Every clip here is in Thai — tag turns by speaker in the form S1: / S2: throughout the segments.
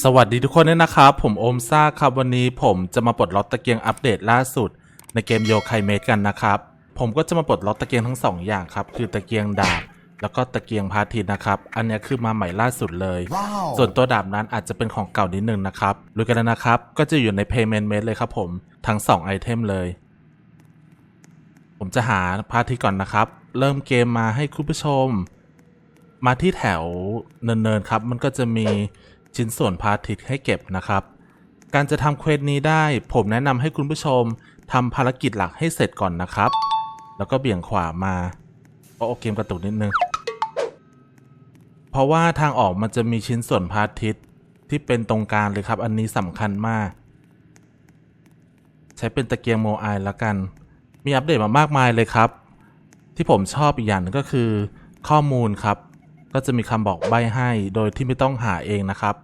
S1: สวัสดีทุกคนด้วยนะครับ ผมโอมซ่าครับวันนี้ผมจะมาปลดล็อกตะเกียงอัปเดตล่าสุด ในเกมโยไคเมดกันนะครับ ผมก็จะมาปลดล็อกตะเกียงทั้งสองอย่างครับ คือตะเกียงดาบแล้วก็ตะเกียงพาทิตย์นะครับ อันเนี้ยคือมาใหม่ล่าสุดเลย
S2: ว้าว
S1: ส่วนตัวดาบนั้นอาจจะเป็นของเก่านิดนึงนะครับรู้กันแล้วนะครับ ก็จะอยู่ใน Payment Made เลยครับผมทั้ง2ไอเทมเลย ผมจะหาพาทิตย์ก่อนนะครับ เริ่มเกมมาให้คุณผู้ชม มาที่แถวเนินๆครับ มันก็จะมี ชิ้นส่วนพาทิตให้เก็บนะครับ การจะทำเควสนี้ได้ ผมแนะนำให้คุณผู้ชมทำภารกิจหลักให้เสร็จก่อนนะครับ แล้วก็เบี่ยงขวามาเพราะโอเกมกระตุกนิดนึง เพราะว่าทางออกมันจะมีชิ้นส่วนพาทิตที่เป็นตรงกลางเลยครับ อันนี้สำคัญมาก ใช้เป็นตะเกียงโมไอแล้วกัน มีอัปเดตมามากมายเลยครับ ที่ผมชอบอีกอย่างหนึงก็คือ ข้อมูลครับ ก็จะมีคำบอกใบ้ให้โดยที่ไม่ต้องหาเองนะครับ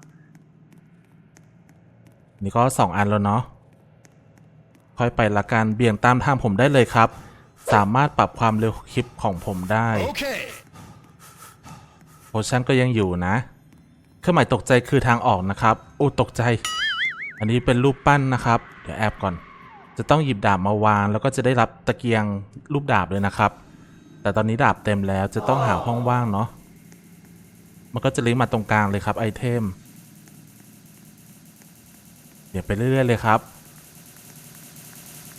S1: นี่ก็ 2 อันแล้วเนาะค่อยไปละกันเบี่ยงตามทางผมได้เลยครับ สามารถปรับความเร็วคลิปของผมได้
S2: Okay.
S1: โพชั่นก็ยังอยู่นะ เครื่องหมายตกใจคือทางออกนะครับโอ้ตกใจ อันนี้เป็นรูปปั้นนะครับ เดี๋ยวแอบก่อน จะต้องหยิบดาบมาวาง แล้วก็จะได้รับตะเกียงรูปดาบเลยนะครับ แต่ตอนนี้ดาบเต็มแล้วจะต้องหาห้องว่างเนาะ มันก็จะลิงก์มาตรงกลางเลยครับไอเทมเดี๋ยวไปเรื่อยๆเลยครับ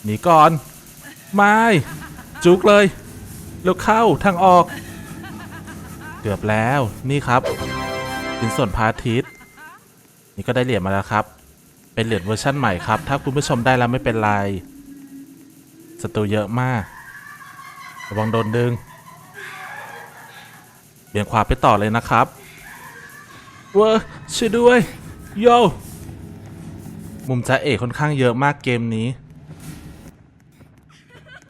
S1: หนีก่อนไม่จุกเลยเร็วเข้าทางออก เกือบแล้วนี่ครับชิ้นส่วนพาทิตย์นี่ก็ได้เหรียญมาแล้วครับ เป็นเหรียญเวอร์ชั่นใหม่ครับ ถ้าคุณผู้ชมได้แล้วไม่เป็นไรศัตรูเยอะมาก ระวังโดนดึงเบี่ยงขวาไปต่อเลยนะครับ เวอร์ช่วยด้วยโยมุมจ้าเอกค่อนข้างเยอะมากเกมนี้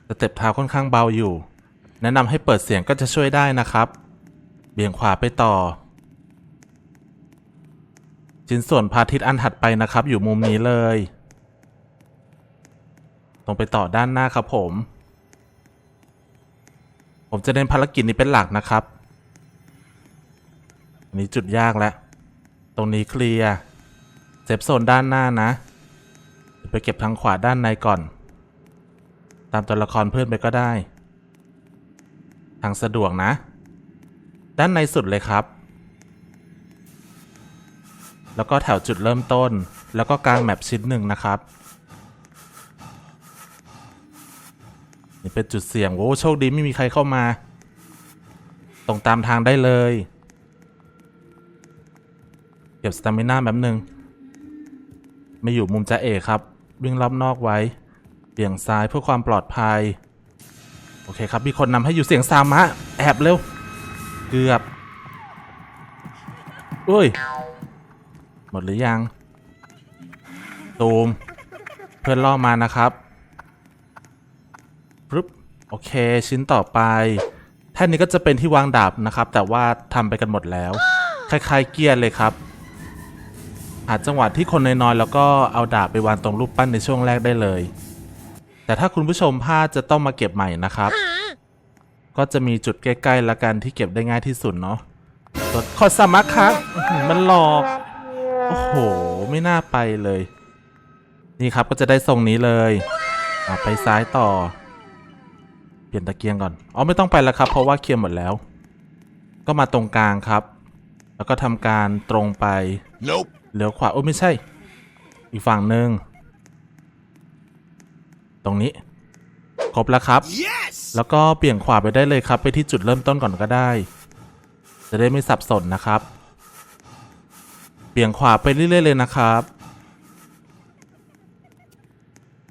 S1: สเต็ปเท้าค่อนข้างเบาอยู่ แนะนำให้เปิดเสียงก็จะช่วยได้นะครับ เบี่ยงขวาไปต่อชิ้นส่วนพาทิตอันถัดไปนะครับ อยู่มุมนี้เลย ตรงไปต่อด้านหน้าครับผม ผมจะเน้นภารกิจนี้เป็นหลักนะครับ อันนี้จุดยากแล้ว ตรงนี้เคลียร์เซฟโซนด้านหน้านะไปเก็บทางขวาด้านในก่อน ตามตัวละครเพื่อนไปก็ได้ ทางสะดวกนะ ด้านในสุดเลยครับ แล้วก็แถวจุดเริ่มต้น แล้วก็กลางแมปชิ้นหนึ่งนะครับ นี่เป็นจุดเสี่ยง โว้โชคดีไม่มีใครเข้ามา ตรงตามทางได้เลย เก็บสตามิน่าแบบหนึ่งไม่อยู่มุมจะเอกครับ วิ่งรอบนอกไว้เบี่ยงซ้ายเพื่อความปลอดภัย โอเคครับ มีคนนำให้อยู่เสียงซามะ แอบเร็ว เกือบอุ้ย หมดหรือยังตูม เพื่อนล่อมานะครับปึ๊บโอเค ชิ้นต่อไปแท่นนี้ก็จะเป็นที่วางดาบนะครับ แต่ว่าทำไปกันหมดแล้ว คล้ายๆเกียร์เลยครับ หาจังหวะที่คนน้อยๆแล้วก็เอาดาบไปวางตรงรูปปั้นในช่วงแรกได้เลย แต่ถ้าคุณผู้ชมพลาดจะต้องมาเก็บใหม่นะครับ ก็จะมีจุดใกล้ๆละกันที่เก็บได้ง่ายที่สุดเนาะขอสมัคครับมันหลอก โอ้โห ไม่น่าไปเลย นี่ครับก็จะได้ทรงนี้เลยไปซ้ายต่อ เปลี่ยนตะเกียงก่อน อ๋อไม่ต้องไปแล้วครับ เพราะว่าเคลียร์หมดแล้ว ก็มาตรงกลางครับ แล้วก็ทำการตรงไป
S2: Nope.
S1: เลี้ยวขวาโอ้ไม่ใช่ อีกฝั่งหนึ่งตรงนี้ ครบแล้วครับ
S2: Yes.
S1: แล้วก็เปลี่ยนขวาไปได้เลยครับ ไปที่จุดเริ่มต้นก่อนก็ได้ จะได้ไม่สับสนนะครับ เปลี่ยนขวาไปเรื่อยๆเลยนะครับ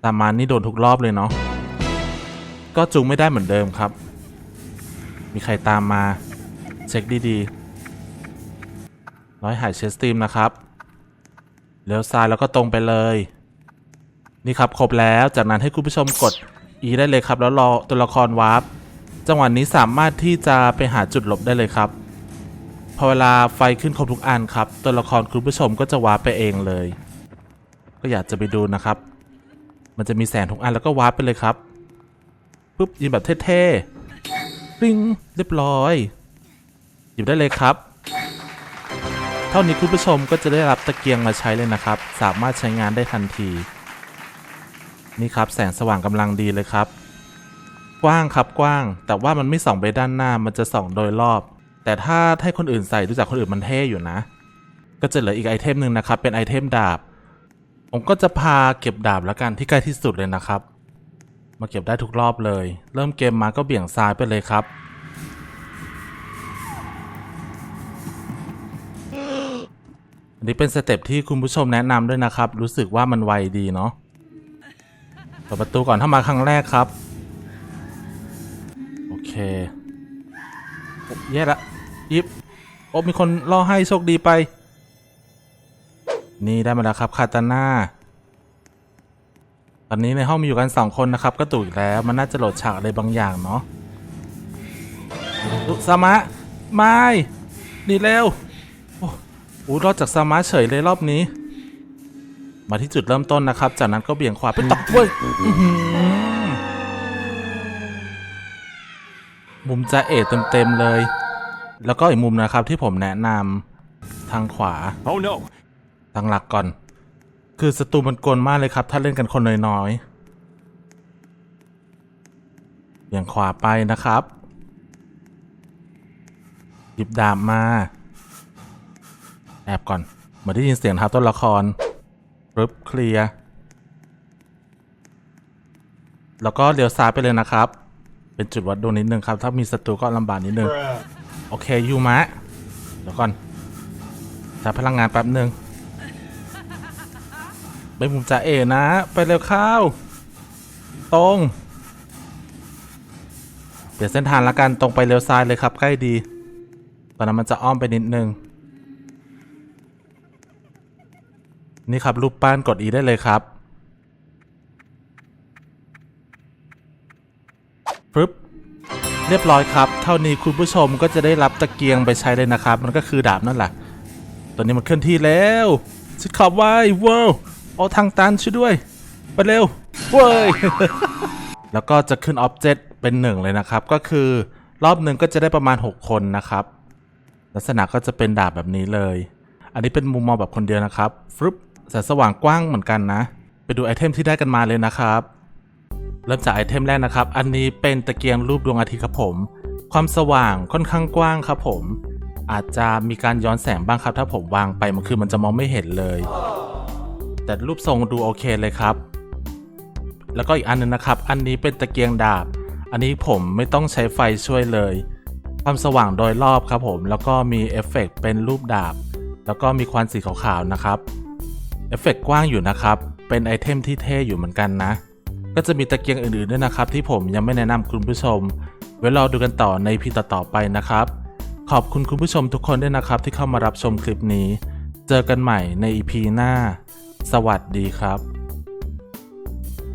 S1: ตามมานี่โดนทุกรอบเลยเนาะก็จูงไม่ได้เหมือนเดิมครับ มีใครตามมา เช็คดีๆร้อยหายเชสตีมนะครับ เลี้ยวซ้ายแล้วก็ตรงไปเลย นี่ครับครบแล้วจากนั้นให้คุณผู้ชมกด E ได้เลยครับ แล้วรอตัวละครวาร์ปจังหวะนี้สามารถที่จะไปหาจุดหลบได้เลยครับพอเวลาไฟขึ้นครบทุกอันครับ ตัวละครคุณผู้ชมก็จะวาร์ปไปเองเลย ก็อยากจะไปดูนะครับ มันจะมีแสงทุกอันแล้วก็วาร์ปไปเลยครับปุ๊บยิงแบบเท่ๆปิ้งเรียบร้อยหยิบได้เลยครับ เท่านี้คุณผู้ชมก็จะได้รับตะเกียงมาใช้เลยนะครับ สามารถใช้งานได้ทันที นี่ครับแสงสว่างกำลังดีเลยครับ กว้างครับกว้าง แต่ว่ามันไม่ส่องไปด้านหน้ามันจะส่องโดยรอบ แต่ถ้าให้คนอื่นใส่ดูจากคนอื่นมันเท่อยู่นะ ก็จะเหลืออีกไอเทมหนึ่งนะครับ เป็นไอเทมดาบ ผมก็จะพาเก็บดาบแล้วกันที่ใกล้ที่สุดเลยนะครับ มาเก็บได้ทุกรอบเลย เริ่มเกมมาก็เบี่ยงซ้ายไปเลยครับ อันนี้เป็นสเต็ปที่คุณผู้ชมแนะนำด้วยนะครับ รู้สึกว่ามันไวดีเนาะเปิดประตูก่อนถ้ามาครั้งแรกครับ โอเคโอ้แย่ละยิบโอ้มีคนล่อให้โชคดีไป นี่ได้มาแล้วครับคาตาน่าตอนนี้ในห้องมีอยู่กันสองคนนะครับ ก็ตู่อีกแล้วมันน่าจะโหลดฉากอะไรบางอย่างเนาะอุสมะไม่หนี่เร็ว อ้โหรอดจากสามะเฉยเลยรอบนี้ มาที่จุดเริ่มต้นนะครับ จากนั้นก็เบี่ยงขวาไปตกเว้ยอื้อหือมุมจะเอเต็มๆเลย แล้วก็อีกมุมนะครับที่ผมแนะนำทางขวา
S2: Oh no!
S1: ตั้งหลักก่อน คือศัตรูมันกลมากเลยครับ ถ้าเล่นกันคนน้อยๆอย่างขวาไปนะครับ หยิบดาบมา แอบก่อน เหมือนได้ยินเสียงเท้าต้นละครปึ๊บเคลียร์แล้วก็เลี้ยวซ้ายไปเลยนะครับ เป็นจุดวัดดวงนิดนึงครับ ถ้ามีศัตรูก็ลำบากนิดนึง โอเคยูมะ เดี๋ยวก่อนใช้พลังงานแป๊บหนึ่งไปมุมจ่าเอนะ ไปเร็วเข้า ตรง เปลี่ยนเส้นทางละกัน ตรงไปเร็วซ้ายเลยครับ ใกล้ดี ตอนนั้นมันจะอ้อมไปนิดนึง นี่ครับรูปปั้นกด E ได้เลยครับปึ๊บเรียบร้อยครับ เท่านี้คุณผู้ชมก็จะได้รับตะเกียงไปใช้เลยนะครับ มันก็คือดาบนั่นแหละ ตอนนี้มันเคลื่อนที่แล้วชิดขอบไว้ว้าวเอาทางตันช่วยด้วย ไปเร็วเว้ย แล้วก็จะขึ้นอ็อบเจกต์เป็นหนึ่งเลยนะครับ ก็คือรอบหนึ่งก็จะได้ประมาณ 6 คนนะครับ ลักษณะก็จะเป็นดาบแบบนี้เลย อันนี้เป็นมุมมองแบบคนเดียวนะครับฟึบ แสงสว่างกว้างเหมือนกันนะ ไปดูไอเทมที่ได้กันมาเลยนะครับ เริ่มจากไอเทมแรกนะครับ อันนี้เป็นตะเกียงรูปดวงอาทิตย์ครับผม ความสว่างค่อนข้างกว้างครับผม อาจจะมีการย้อนแสงบ้างครับ ถ้าผมวางไปมันคือมันจะมองไม่เห็นเลย แต่รูปทรงดูโอเคเลยครับ แล้วก็อีกอันนึงนะครับ อันนี้เป็นตะเกียงดาบ อันนี้ผมไม่ต้องใช้ไฟช่วยเลย ความสว่างโดยรอบครับผม แล้วก็มีเอฟเฟกต์เป็นรูปดาบ แล้วก็มีควันสีขาวๆนะครับ เอฟเฟกต์กว้างอยู่นะครับ เป็นไอเทมที่เท่อยู่เหมือนกันนะ ก็จะมีตะเกียงอื่นๆด้วยนะครับ ที่ผมยังไม่แนะนำคุณผู้ชม ไว้รอดูกันต่อในพีต่อๆไปนะครับ ขอบคุณคุณผู้ชมทุกคนด้วยนะครับ ที่เข้ามารับชมคลิปนี้ เจอกันใหม่ในอีพีหน้า สวัสดีครับ